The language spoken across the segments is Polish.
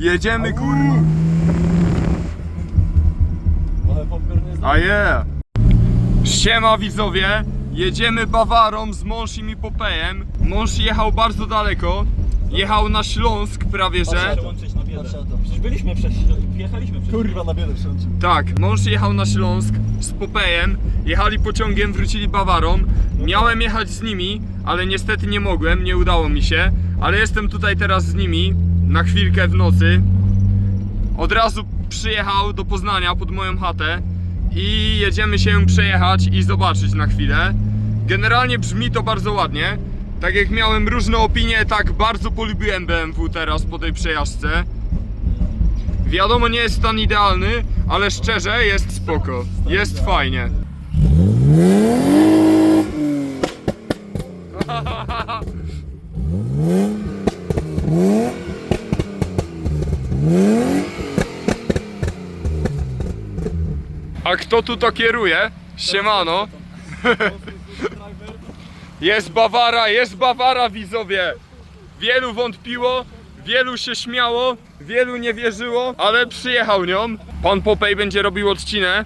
Jedziemy kurwa. A je! Siema widzowie, jedziemy Bawarą z Monszim i Popejem. Mąż jechał bardzo daleko, jechał na Śląsk prawie że. Przełączyć na biedę. Przecież byliśmy przez... Jechaliśmy przez... Kurwa na biedę. Tak, mąż jechał na Śląsk z Popejem, jechali pociągiem, wrócili Bawarą. Miałem jechać z nimi, ale niestety nie mogłem, nie udało mi się. Ale jestem tutaj teraz z nimi, na chwilkę w nocy. Od razu przyjechał do Poznania pod moją chatę i jedziemy się przejechać i zobaczyć na chwilę. Generalnie brzmi to bardzo ładnie. Tak jak miałem różne opinie, tak bardzo polubiłem BMW teraz po tej przejażdżce. Wiadomo, nie jest stan idealny, ale szczerze jest spoko. Jest fajnie. A kto tu to kieruje? Siemano. Jest Bawara, jest Bawara widzowie. Wielu wątpiło, wielu się śmiało, wielu nie wierzyło, ale przyjechał nią. Pan Popej będzie robił odcinę.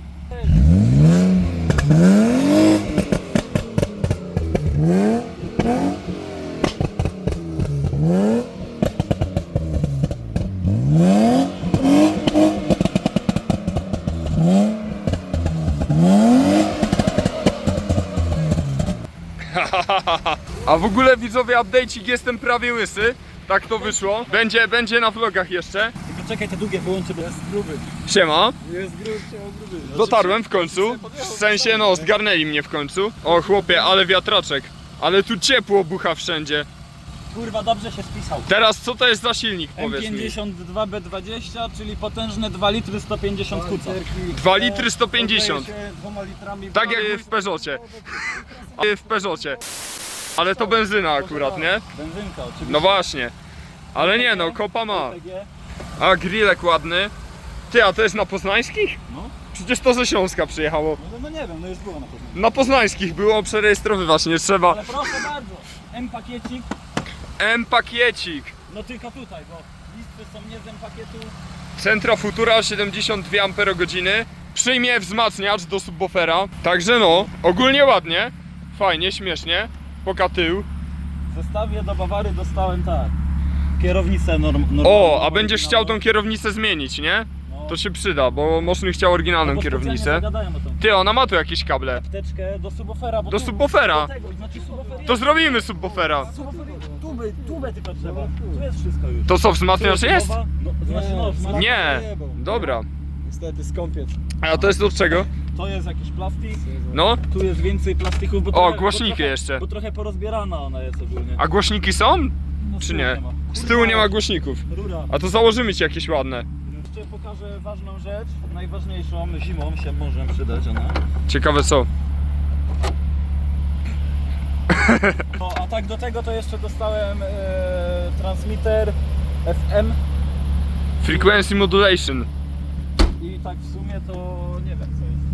A w ogóle widzowie update'ik jestem prawie łysy. Tak to wyszło. Będzie, będzie na vlogach jeszcze. Tylko czekaj, te długie wyłączę, bo jest gruby. Siema. Jest gruby, siema gruby. Dotarłem w końcu. W sensie, no, zgarnęli mnie w końcu. O chłopie, ale wiatraczek. Ale tu ciepło bucha wszędzie. Kurwa, dobrze się spisał. Teraz co to jest za silnik, powiedz mi? M52B20, czyli potężne 2 litry 150 kuca. 2 litry 150. dwoma litrami Tak jak w Peugeocie. W Peugeocie. Ale to benzyna akurat, nie? Benzynka oczywiście. No właśnie. Ale nie no, kopa ma. A grillek ładny. Ty, a to jest na poznańskich? No. Przecież to ze Śląska przyjechało. No, no nie wiem, no już było na pewno. Na poznańskich było przerejestrowywać, nie trzeba. Ale proszę bardzo, M-pakiecik, M-pakiecik. no tylko tutaj, bo listwy są nie z M-pakietu. Centra Futura 72 Ah. Przyjmie wzmacniacz do subwoofera. Także no, ogólnie ładnie. Fajnie, śmiesznie. Poka tył. W zestawie do Bawary dostałem tak. Kierownicę norm normalną. O, a będziesz chciał tą kierownicę zmienić, nie? No. To się przyda, bo Moszny chciał oryginalną Bo kierownicę. o Ty, ona ma tu jakieś kable. apteczkę do subwoofera. Bo Do tu- subwoofera. do tego, Znaczy subwoofer To zrobimy subwoofera. Subwoofer, tuby, tubę tylko trzeba. Tu jest wszystko już. To co, wzmacniacz jest? No, znaczy no, wzmacniacz. Nie. Dobra. Niestety skąpiec. A to jest od czego? To jest jakiś plastik. No. Tu jest więcej plastików, bo O, trochę, głośniki bo trochę, jeszcze. Bo trochę porozbierana ona jest ogólnie. A głośniki są? No, z Czy tyłu nie? ma. Z Kurwa, tyłu nie ma głośników. Rura. A to założymy ci jakieś ładne. Jeszcze pokażę ważną rzecz, najważniejszą zimą się może przydać ona. Ciekawe co. No, a tak do tego to jeszcze dostałem e, transmitter FM Frequency modulation. i tak w sumie to nie wiem co jest.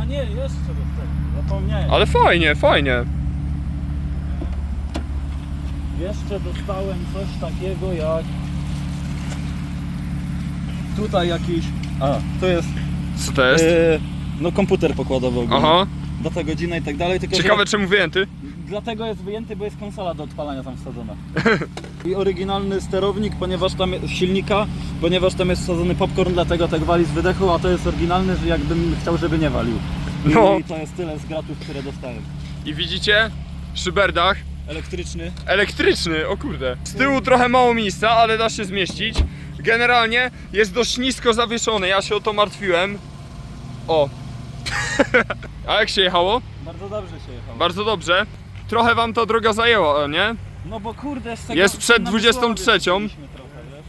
A nie, jeszcze do tego, zapomniałem. Ale fajnie, fajnie. Jeszcze dostałem coś takiego jak tutaj jakiś, a to jest Co to jest? e, no komputer pokładowy ogólnie. Aha. Data, godzina i tak dalej, tylko Ciekawe że czemu wyjęty. Dlatego jest wyjęty, bo jest konsola do odpalania tam wsadzona. I oryginalny sterownik, ponieważ tam jest silnika, ponieważ tam jest wsadzony popcorn, dlatego tak wali z wydechu, a to jest oryginalny, że jakbym chciał, żeby nie walił. I No. to jest tyle z gratów, które dostałem. I widzicie? Szyberdach. Elektryczny. Elektryczny, o kurde. Z tyłu trochę mało miejsca, ale da się zmieścić. Generalnie jest dość nisko zawieszony, ja się o to martwiłem. O. A jak się jechało? Bardzo dobrze się jechało. Bardzo dobrze. Trochę wam ta droga zajęła, nie? No bo kurde, z tego Jest przed na 23. Wisławie byliśmy trochę, wiesz?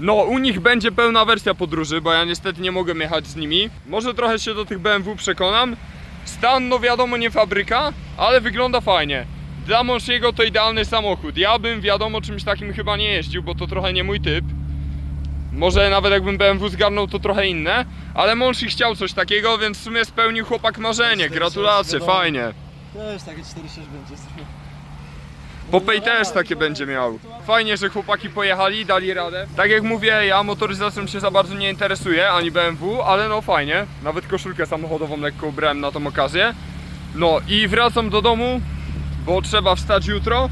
No, u nich będzie pełna wersja podróży, bo ja niestety nie mogę jechać z nimi. Może trochę się do tych BMW przekonam. Stan, no wiadomo, nie fabryka, ale wygląda fajnie. Dla Mąsziego to idealny samochód. Ja bym, wiadomo, czymś takim chyba nie jeździł, bo to trochę nie mój typ. Może nawet jakbym BMW zgarnął, to trochę inne, ale Mąż chciał coś takiego, więc w sumie spełnił chłopak marzenie. Gratulacje, wiadomo. fajnie. Też takie 4-6 będzie. Popej też takie będzie miał. Fajnie, że chłopaki pojechali, dali radę. Tak jak mówię, ja motoryzacją się za bardzo nie interesuję, ani BMW, ale no fajnie. Nawet koszulkę samochodową lekko ubrałem na tą okazję. No i wracam do domu, bo trzeba wstać jutro.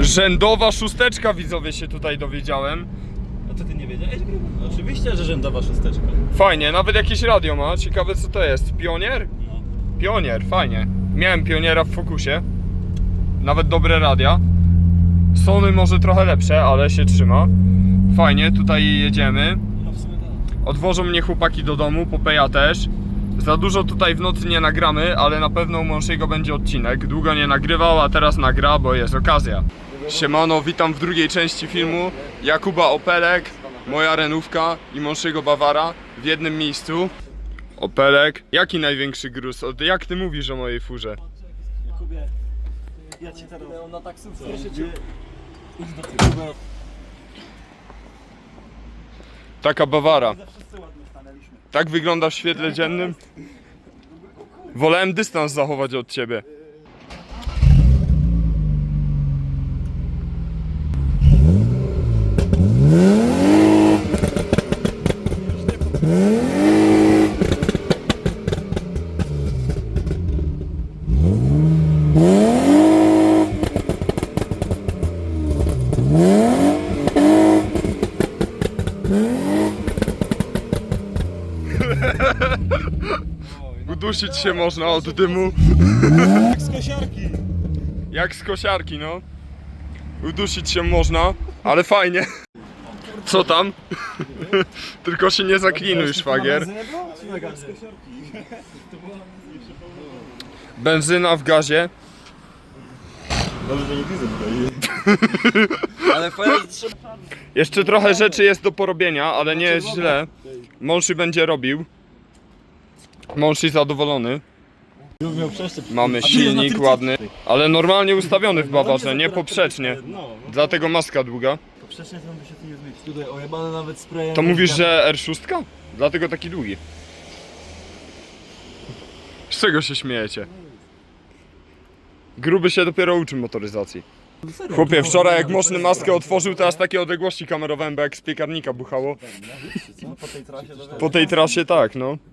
Rzędowa szósteczka widzowie się tutaj dowiedziałem. a co ty nie wiedziałeś? Oczywiście, że rzędowa szósteczka. Fajnie, nawet jakieś radio ma. Ciekawe co to jest. Pionier? No. Pionier, fajnie. Miałem pioniera w Focusie. Nawet dobre radia. Sony może trochę lepsze, ale się trzyma. Fajnie, tutaj jedziemy. No tak. Odwożą mnie chłopaki do domu, Popeja też. Za dużo tutaj w nocy nie nagramy, ale na pewno u Mąszyego będzie odcinek. Długo nie nagrywał, a teraz nagra, bo jest okazja. Siemano, witam w drugiej części filmu. Jakuba Opelek, moja renówka i Mąszyego Bawara w jednym miejscu. Opelek, jaki największy gruz? Od- Jak ty mówisz o mojej furze? Jakubie, ja ci teraz... na taksówce. Cię. Idź do tyłu. Taka Bawara. Tak wygląda w świetle dziennym? Wolałem dystans zachować od ciebie. Udusić się można od dymu. Jak z kosiarki. Jak z kosiarki, no. Udusić się można, ale fajnie. Co tam? Tylko się nie zaklinuj, szwagier. Z kosiarki. Benzyna w gazie. Ale fajnie trzeba... Jeszcze trochę rzeczy jest do porobienia, ale nie jest źle. Mąszy będzie robił. Mąszy zadowolony. Miał. Mamy silnik ładny, ale normalnie ustawiony w Bawarze, nie poprzecznie. No, Dlatego maska długa. poprzecznie to by się tu nie zmieścił. Tutaj ojebane nawet sprayem. To mówisz, że R6? Dlatego taki długi. Z czego się śmiejecie? Gruby się dopiero uczy motoryzacji. Chłopie, wczoraj jak Moszny maskę otworzył, teraz takie odległości kamerowałem, bo jak z piekarnika buchało. Po tej trasie to Po tej trasie tak, no.